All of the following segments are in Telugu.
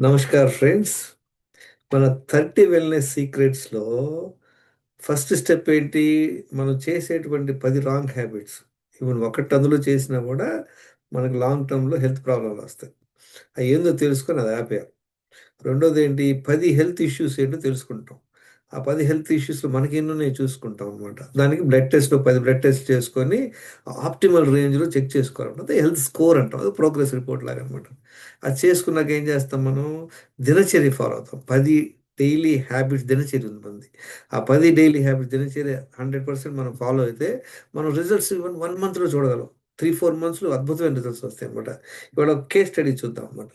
నమస్కార్ ఫ్రెండ్స్. మన థర్టీ వెల్నెస్ సీక్రెట్స్లో ఫస్ట్ స్టెప్ ఏంటి? మనం చేసేటువంటి పది రాంగ్ హ్యాబిట్స్. ఈవెన్ ఒకటి అందులో చేసినా కూడా మనకు లాంగ్ టర్మ్లో హెల్త్ ప్రాబ్లంలు వస్తాయి. అవి ఏందో తెలుసుకొని అది ఆపేయాలి. రెండోది ఏంటి? పది హెల్త్ ఇష్యూస్ ఏంటో తెలుసుకుంటాం. ఆ పది హెల్త్ ఇష్యూస్లో మనకి ఎన్నోనే చూసుకుంటాం అనమాట దానికి బ్లడ్ టెస్ట్లో పది బ్లడ్ టెస్ట్ చేసుకొని ఆప్టిమల్ రేంజ్లో చెక్ చేసుకోవాలన్నమాట. అదే హెల్త్ స్కోర్ అంటాం. అది ప్రోగ్రెస్ రిపోర్ట్ లాగా అనమాట అది చేసుకున్నాక ఏం చేస్తాం మనం? దినచర్య ఫాలో అవుతాం. పది డైలీ హ్యాబిట్స్ దినచర్య ఉంది మంది ఆ పది డైలీ హ్యాబిట్స్ దినచర్య హండ్రెడ్ పర్సెంట్ మనం ఫాలో అయితే మనం రిజల్ట్స్ ఈవెన్ వన్ మంత్లో చూడగలం. త్రీ ఫోర్ మంత్స్లో అద్భుతమైన రిజల్ట్స్ వస్తాయి అనమాట ఇవాళ కేస్ స్టడీ చూద్దాం అనమాట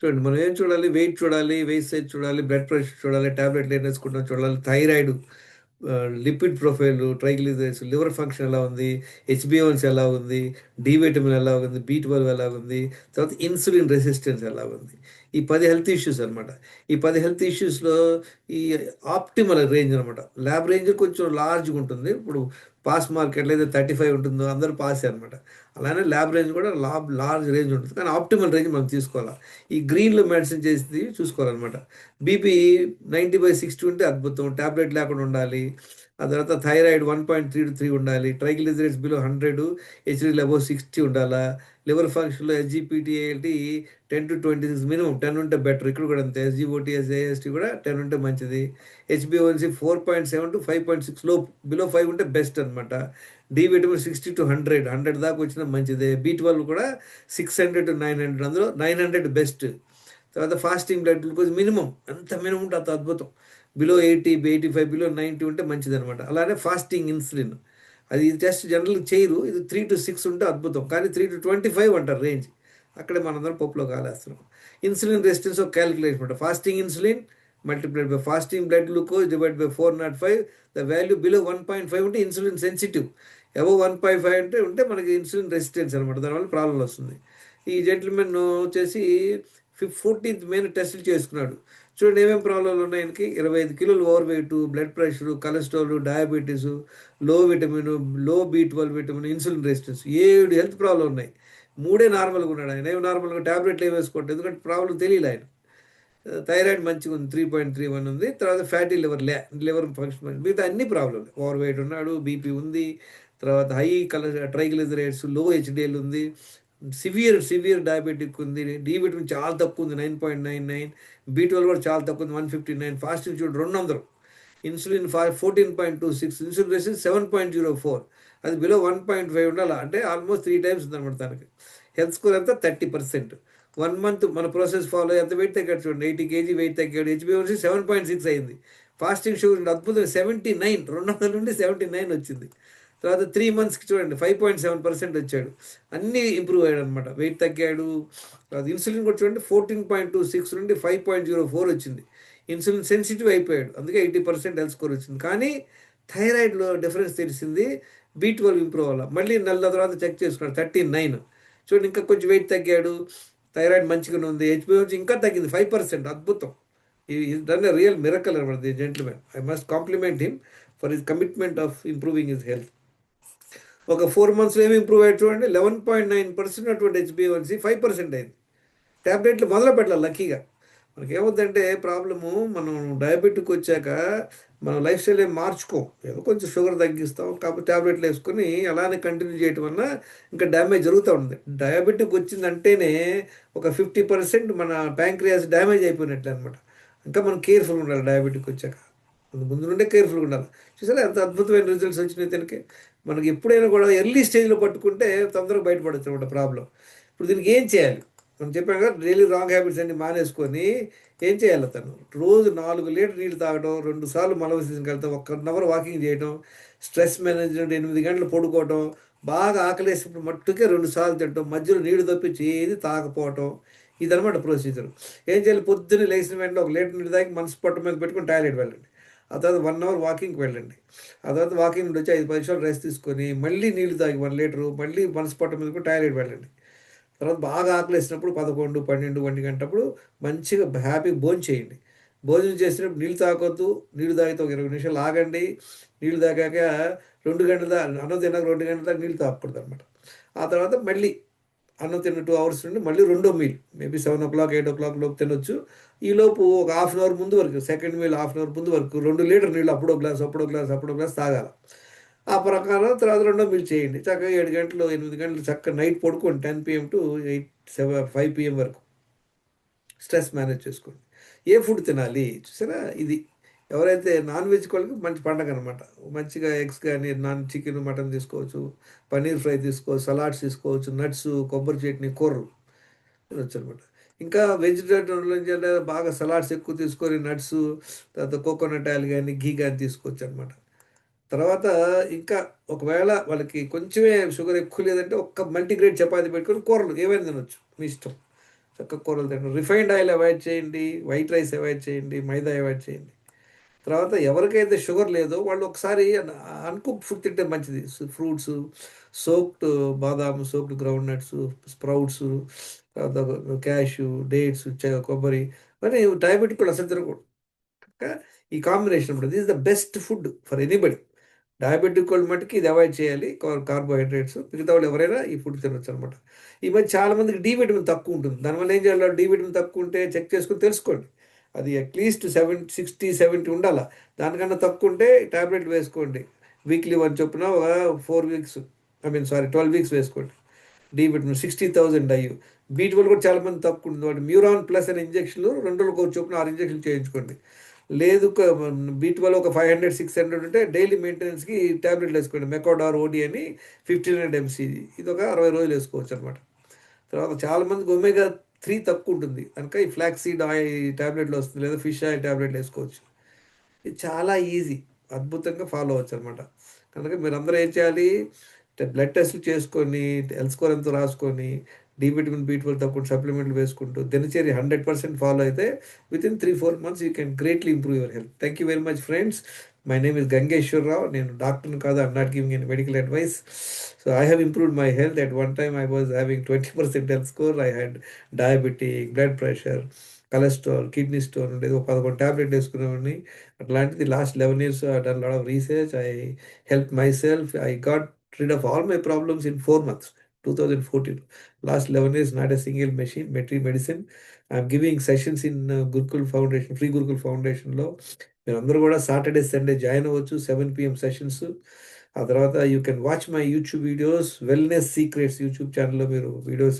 చూడండి మనం ఏం చూడాలి? వెయిట్ చూడాలి వెయిట్ సైజ్ చూడాలి బ్లడ్ ప్రెషర్ చూడాలి టాబ్లెట్లు ఏం వేసుకుంటాం చూడాలి thyroid lipid profile triglycerides liver function ఎలా ఉంది? హెచ్బిఓన్స్ ఎలా ఉంది? డి విటమిన్ ఎలా ఉంది? బీ ట్వెల్వ్ ఎలా ఉంది? తర్వాత ఇన్సులిన్ రెసిస్టెన్స్ ఎలా ఉంది? ఈ పది హెల్త్ ఇష్యూస్ అనమాట ఈ పది హెల్త్ ఇష్యూస్లో ఈ ఆప్టిమల్ రేంజ్ అనమాట ల్యాబ్ రేంజ్ కొంచెం లార్జ్గా ఉంటుంది. ఇప్పుడు పాస్ మార్క్ ఎట్లయితే థర్టీ ఫైవ్ ఉంటుందో అందరూ పాసే అనమాట అలానే ల్యాబ్ రేంజ్ కూడా లాబ్ లార్జ్ రేంజ్ ఉంటుంది. కానీ ఆప్టిమల్ రేంజ్ మనం తీసుకోవాలి. ఈ గ్రీన్లో మెడిసిన్ చేసి చూసుకోవాలన్నమాట. బీపీ నైంటీ బై సిక్స్టీ ఉంటే అద్భుతం. ట్యాబ్లెట్ లేకుండా ఉండాలి. ఆ తర్వాత thyroid one point three to three ఉండాలి. Triglycerides below hundred HD above sixty ఉండాలా. లివర్ ఫంక్షన్లో SGPT ten to twenty six minimum. Ten ఉంటే బెటర్. ఇక్కడ కూడా అంతే. ఎస్జిఓటి ఎస్ఏఎస్టీ కూడా టెన్ ఉంటే మంచిది. హెచ్బిఓన్సీ four point seven to five point సిక్స్లో బిలో ఫైవ్ ఉంటే బెస్ట్ అనమాట D vitamin sixty to hundred hundred దాకా వచ్చిన మంచిదే. బీ ట్వెల్వ్ కూడా six hundred to nine hundred అందులో నైన్ హండ్రెడ్ బెస్ట్ తర్వాత ఫాస్టింగ్ బ్లడ్ గ్లూకోజ్ మినిమం ఎంత మినిమం ఉంటే అంత అద్భుతం. Below eighty eighty five below ninety ఉంటే మంచిది అనమాట అలానే ఫాస్టింగ్ ఇన్సులిన్ అది టెస్ట్ జనరల్ చేయరు. ఇది త్రీ టు సిక్స్ ఉంటే అద్భుతం. కానీ త్రీ టు ట్వంటీ ఫైవ్ అంటారు రేంజ్ అక్కడే మనందరం పప్పులో కాలేస్తున్నాం. ఇన్సులిన్ రెసిస్టెన్స్ ఒక క్యాలిక్యులేషన్ అనమాట fasting insulin multiplied by fasting blood glucose divide by four nought five the value below one point five ఉంటే insulin sensitive ఎవో one point five అంటే ఉంటే మనకి ఇన్సులిన్ రెసిస్టెన్స్ అనమాట దానివల్ల ప్రాబ్లం వస్తుంది. ఈ జెంటిల్మెన్ వచ్చేసి ఫిఫ్ ఫోర్టీన్త్ మెయిన్ టెస్టులు చేసుకున్నాడు. చూడండి ఏమేమి ప్రాబ్లంలు ఉన్నాయి ఆయనకి ఇరవై ఐదు కిలోలు over weight blood pressure cholesterol డయాబెటీస్లో విటమిన్లో B twelve vitamin insulin resistance ఏడు హెల్త్ ప్రాబ్లం ఉన్నాయి. మూడే నార్మల్గా ఉన్నాడు ఆయన. ఏమి నార్మల్గా ట్యాబ్లెట్లు ఏమి వేసుకోవట్లేదు. ఎందుకంటే ప్రాబ్లం తెలియలే ఆయన థైరాయిడ్ మంచిగా ఉంది త్రీ పాయింట్ త్రీ వన్ ఉంది. తర్వాత ఫ్యాటీ లివర్ లే లివర్ ఫంక్షన్ మిగతా అన్ని ప్రాబ్లం ఓవర్ వెయిట్ ఉన్నాడు బీపీ ఉంది. తర్వాత హై కలర్ ట్రైగ్లిజరేట్స్లో హెచ్డిఎల్ ఉంది. సివియర్ సివియర్ డయాబెటిక్ ఉంది. డి విటమిన్ చాలా తక్కువ ఉంది nine point nine nine B twelve కూడా చాలా తక్కువ ఉంది వన్ ఫిఫ్టీ నైన్ ఫాస్టింగ్ చూడండి రెండు వందలు ఇన్సులిన్ ఫా fourteen point two six insulin resists seven point zero four అది బిలో వన్ పాయింట్ ఫైవ్ ఉండాలి. అంటే ఆల్మోస్ట్ త్రీ టైమ్స్ ఉందన్నమాట దానికి హెల్త్ స్కోర్ అంతా థర్టీ పర్సెంట్ వన్ మంత్ మన ప్రాసెస్ ఫాలో ఎంత వెయిట్ తగ్గాడు చూడండి ఎయిటీ కేజీ వెయిట్ తగ్గాడు. హెచ్బిఓసి సెవెన్ పాయింట్ సిక్స్ అయింది. ఫాస్టింగ్ షుగర్ అద్భుతం. సెవెంటీ నైన్ రెండు వందల నుండి సెవెంటీ నైన్ వచ్చింది. తర్వాత త్రీ మంత్స్కి చూడండి ఫైవ్ పాయింట్ సెవెన్ పర్సెంట్ వచ్చాడు. అన్నీ ఇంప్రూవ్ అయ్యాడు అనమాట వెయిట్ తగ్గాడు. తర్వాత ఇన్సులిన్ కూడా చూడండి ఫోర్టీన్ పాయింట్ టూ సిక్స్ నుండి ఫైవ్ పాయింట్ జీరో ఫోర్ వచ్చింది. ఇన్సులిన్ సెన్సిటివ్ అయిపోయాడు. అందుకే ఎయిటీ పర్సెంట్ హెల్త్ స్కోర్ వచ్చింది. కానీ థైరాయిడ్లో డిఫరెన్స్ తెలిసింది. బీ ట్వెల్వ్ ఇంప్రూవ్ అవ్వాలి. మళ్ళీ నెల తర్వాత చెక్ చేసుకున్నాడు థర్టీ నైన్ చూడండి ఇంకా కొంచెం వెయిట్ తగ్గాడు. థైరాయిడ్ మంచిగానే ఉంది హెచ్బిఓ ఇంకా తగ్గింది ఫైవ్ పర్సెంట్ అద్భుతం. డన్ ఎ రియల్ మిరకల్ అనమాట the gentleman I must compliment him for his commitment of improving his health ఒక ఫోర్ మంత్స్లో ఏమి ఇంప్రూవ్ అయ్యి చూడండి లెవెన్ పాయింట్ నైన్ పర్సెంట్ అటువంటి హెచ్బిఓన్సి ఫైవ్ పర్సెంట్ అయింది. ట్యాబ్లెట్లు మొదలు పెట్టాలి లక్కీగా మనకి ఏమవుతుందంటే ప్రాబ్లము మనం డయాబెటిక్ వచ్చాక మనం లైఫ్ స్టైల్ ఏం మార్చుకోం. ఏదో కొంచెం షుగర్ తగ్గిస్తాం కాకపోతే ట్యాబ్లెట్లు వేసుకొని అలానే కంటిన్యూ చేయటం వల్ల ఇంకా డ్యామేజ్ జరుగుతూ ఉంది. డయాబెటిక్ వచ్చిందంటేనే ఒక ఫిఫ్టీ పర్సెంట్ మన ప్యాంక్రియాస్ డ్యామేజ్ అయిపోయినట్లు అనమాట ఇంకా మనం కేర్ఫుల్ ఉండాలి డయాబెటిక్ వచ్చాక ముందు నుండే కేర్ఫుల్గా ఉండాలి. చూసారా ఎంత అద్భుతమైన రిజల్ట్స్ వచ్చినాయి తనకి. మనకి ఎప్పుడైనా కూడా ఎర్లీ స్టేజ్లో పట్టుకుంటే తొందరగా బయటపడచ్చు అనమాట ప్రాబ్లం ఇప్పుడు దీనికి ఏం చేయాలి? మనం చెప్పాం కదా డైలీ రాంగ్ హ్యాబిట్స్ అన్ని మానేసుకొని ఏం చేయాలి అతను? రోజు నాలుగు లీటర్ నీళ్ళు తాగడం రెండు సార్లు మలవ సీజన్కి వెళ్తాం ఒక వన్ అవర్ వాకింగ్ చేయడం స్ట్రెస్ మేనేజ్మెంట్ ఎనిమిది గంటలు పడుకోవడం బాగా ఆకలేసినప్పుడు మట్టుకే రెండు సార్లు తింటాం మధ్యలో నీళ్ళు తప్పించి ఏది తాకపోవటం ఇదనమాట ప్రొసీజర్ ఏం చేయాలి? పొద్దున్నే లేచిన వెంటనే ఒక లీటర్ నీళ్ళు తాగి మనసు పొట్ట మీద పెట్టుకుని టాయిలెట్ వెళ్ళండి. ఆ తర్వాత వన్ అవర్ వాకింగ్కి వెళ్ళండి. ఆ తర్వాత వాకింగ్ నుండి వచ్చి ఐదు పది నిమిషాలు రెస్ట్ తీసుకొని మళ్ళీ నీళ్ళు తాగి వన్ లీటరు మళ్ళీ మనసు పొట్ట మీద టాయిలెట్ వెళ్ళండి. తర్వాత బాగా ఆకలేసినప్పుడు పదకొండు పన్నెండు ఒంటి గంటప్పుడు మంచిగా హ్యాపీగా భోజనం చేయండి. భోజనం చేసినప్పుడు నీళ్ళు తాగొద్దు నీళ్ళు తాగితే ఒక ఇరవై నిమిషాలు ఆగండి. నీళ్ళు తాగాక రెండు గంటల అన్నం తిన్నాక రెండు గంటల దాకా నీళ్ళు తాగకూడదు అనమాట ఆ తర్వాత మళ్ళీ అన్నం తిన్న టూ అవర్స్ నుండి మళ్ళీ రెండో meal maybe seven o'clock eight o'clock లోపు తినొచ్చు. ఈ లోపు ఒక హాఫ్ అన్ అవర్ ముందు వరకు second meal half an hour ముందు వరకు రెండు లీటర్ నీళ్ళు అప్పుడో గ్లాస్ అప్పుడో గ్లాస్ అప్పుడో గ్లాస్ తాగాలి. ఆ ప్రకారం తర్వాత రెండో మీరు చేయండి. చక్కగా ఏడు గంటలు ఎనిమిది గంటలు చక్కగా నైట్ పడుకోండి. Ten PM to eight seven five PM వరకు. స్ట్రెస్ మేనేజ్ చేసుకోండి. ఏ ఫుడ్ తినాలి? చూసారా? ఇది ఎవరైతే నాన్ వెజ్ వాళ్ళకి మంచి పండగ అనమాట మంచిగా ఎగ్స్ కానీ నాన్ చికెన్ మటన్ తీసుకోవచ్చు. పన్నీర్ ఫ్రై తీసుకోవచ్చు సలాడ్స్ తీసుకోవచ్చు నట్స్ కొబ్బరి చట్నీ కూరలు తినొచ్చు అనమాట ఇంకా వెజిటేరియన్ బాగా సలాడ్స్ ఎక్కువ తీసుకొని నట్స్ తర్వాత కోకోనట్ ఆయిల్ కానీ ఘీ కానీ తీసుకోవచ్చు అనమాట తర్వాత ఇంకా ఒకవేళ వాళ్ళకి కొంచెమే షుగర్ ఎక్కువ లేదంటే ఒక్క మల్టీగ్రేడ్ చపాతీ పెట్టుకొని కూరలు ఏమైనా తినొచ్చు మీ ఇష్టం. చక్క కూరలు తినడం. రిఫైన్డ్ ఆయిల్ అవాయిడ్ చేయండి వైట్ రైస్ అవాయిడ్ చేయండి మైదా అవాయిడ్ చేయండి. తర్వాత ఎవరికైతే షుగర్ లేదో వాళ్ళు ఒకసారి అన్కుక్ ఫుడ్ తింటే మంచిది. Fruits soaked badam soaked groundnuts sprouts తర్వాత క్యాషు డేట్స్ కొబ్బరి మరి డయాబెటిక్ కూడా అసలు తినకూడదు. ఈ కాంబినేషన్ ఉంటుంది. This the best food for anybody. Diabetic వాళ్ళు మట్టుకి ఇది అవాయిడ్ చేయాలి కార్బోహైడ్రేట్స్ మిగతా వాళ్ళు ఎవరైనా ఈ ఫుడ్ తినొచ్చు అనమాట ఈ మధ్య చాలా మందికి డి విటమిన్ తక్కువ ఉంటుంది. దానివల్ల ఏం చేయాలి? డి విటమిన్ తక్కువ ఉంటే చెక్ చేసుకుని తెలుసుకోండి. అది అట్లీస్ట్ సెవెన్ సిక్స్టీ సెవెంటీ ఉండాలి? దానికన్నా తక్కువ ఉంటే ట్యాబ్లెట్ వేసుకోండి. వీక్లీ వన్ చొప్పున ఒక four weeks I mean sorry twelve weeks వేసుకోండి. డి విటమిన్ సిక్స్టీ థౌసండ్ అయ్యి. బీట్ వల్ల కూడా చాలా మంది తక్కువ ఉంటుంది. వాటి మ్యూరాన్ ప్లస్ అనే ఇంజక్షన్లు రెండు రోజులకు ఒక చొప్పున ఆరు ఇంజక్షన్లు చేయించుకోండి. లేదు బీట్ వల్ల ఒక ఫైవ్ హండ్రెడ్ సిక్స్ హండ్రెడ్ ఉంటే డైలీ మెయింటెనెన్స్కి ట్యాబ్లెట్లు వేసుకోండి. మెకోడార్ ఓడి అని ఫిఫ్టీన్ హండ్రెడ్ ఎంసీజీ ఇది ఒక అరవై రోజులు వేసుకోవచ్చు అనమాట తర్వాత చాలామందికి ఒమేగా త్రీ తక్కువ ఉంటుంది. కనుక ఈ ఫ్లాక్సీడ్ ఆయిల్ ట్యాబ్లెట్లు వస్తుంది లేదా ఫిష్ ఆయిల్ ట్యాబ్లెట్లు వేసుకోవచ్చు. ఇది చాలా ఈజీ అద్భుతంగా ఫాలో అవచ్చు అనమాట కనుక మీరు అందరూ ఏం చేయాలి? బ్లడ్ టెస్ట్లు చేసుకొని హెల్త్ స్కోర్ ఎంతో రాసుకొని డి విటమిన్ బీ ట్వెల్వ్ తప్పకుండా సప్లిమెంట్లు వేసుకుంటూ దినచర్య హండ్రెడ్ పర్సెంట్ ఫాలో అయితే within three four months you can greatly improve your health thank you very much friends my name is Gangeshwara Rao నేను డాక్టర్ని కాదు I'm not giving an medical advice so I have improved my health at one time I was having twenty percent health score I had diabetic blood pressure cholesterol kidney stone ఉండేది. ఒక పదకొండు ట్యాబ్లెట్ వేసుకునేవాడిని. అట్లాంటిది last eleven years I done lot of research I help myself I got rid of all my problems in four months 2014 last 11 years not a single machine metri medicine. I'm giving sessions in uh, gurukul foundation free gurukul foundation లో. మీరు అందరూ కూడా సాటర్డే సండే జాయిన్ అవ్వచ్చు సెవెన్ పిఎం సెషన్స్ ఆ తర్వాత you can watch my YouTube videos wellness secrets YouTube ఛానల్లో మీరు వీడియోస్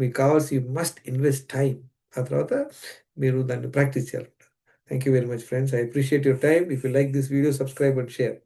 మీకు కావాల్సి యూ మస్ట్ ఇన్వెస్ట్ టైం ఆ తర్వాత మీరు దాన్ని ప్రాక్టీస్ చేయాలంట. Thank you very much friends I appreciate your time if you like this video subscribe and share